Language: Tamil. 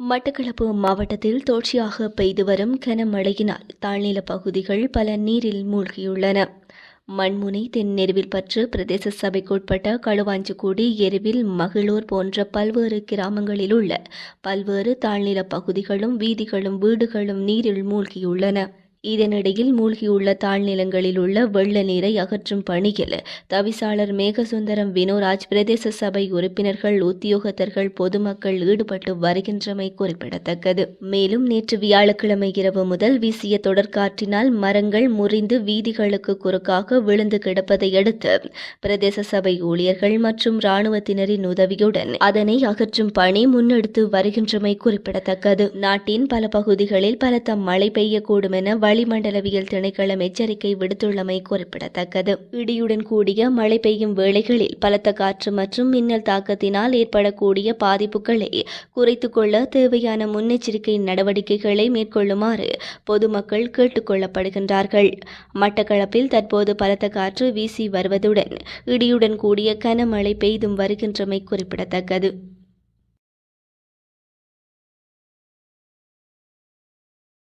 மட்டக்களப்பு மாவட்டத்தில் தொடர்ச்சியாக பெய்து வரும் கனமழையினால் தாழ்நில பகுதிகள் பல நீரில் மூழ்கியுள்ளன. மண்முனை தென்னெருவில் பற்று பிரதேச சபைக்குட்பட்ட களுவாஞ்சிக்குடி எருவில் மகிழூர் போன்ற பல்வேறு கிராமங்களில் உள்ள பல்வேறு தாழ்நில பகுதிகளும் வீதிகளும் வீடுகளும் நீரில் மூழ்கியுள்ளன. இதனிடையில் மூழ்கியுள்ள தாழ்நிலங்களில் உள்ள வெள்ள நீரை அகற்றும் பணியில் தவிசாளர் மேகசுந்தரம் வினோராஜ் பிரதேச சபை உறுப்பினர்கள் உத்தியோகத்தர்கள் பொதுமக்கள் ஈடுபட்டு வருகின்றமை குறிப்பிடத்தக்கது. மேலும் நேற்று வியாழக்கிழமை இரவு முதல் வீசிய தொடர்காற்றினால் மரங்கள் முறிந்து வீதிகளுக்கு குறுக்காக விழுந்து கிடப்பதை அடுத்து பிரதேச சபை ஊழியர்கள் மற்றும் இராணுவத்தினரின் உதவியுடன் அதனை அகற்றும் பணி முன்னெடுத்து வருகின்றமை குறிப்பிடத்தக்கது. நாட்டின் பல பகுதிகளில் பலத்த மழை பெய்யக்கூடும் என வளிமண்டலவியல் திணைக்களம் எச்சரிக்கை விடுத்துள்ளமை குறிப்பிடத்தக்கது. இடியுடன் கூடிய மழை பெய்யும் வேளைகளில் பலத்த காற்று மற்றும் மின்னல் தாக்கத்தினால் ஏற்படக்கூடிய பாதிப்புகளை குறைத்துக் கொள்ள தேவையான முன்னெச்சரிக்கை நடவடிக்கைகளை மேற்கொள்ளுமாறு பொதுமக்கள் கேட்டுக் கொள்ளப்படுகின்றார்கள் மட்டக்களப்பில் தற்போது பலத்த காற்று வீசி வருவதுடன் இடியுடன் கூடிய கனமழை பெய்தும் வருகின்றமை குறிப்பிடத்தக்கது.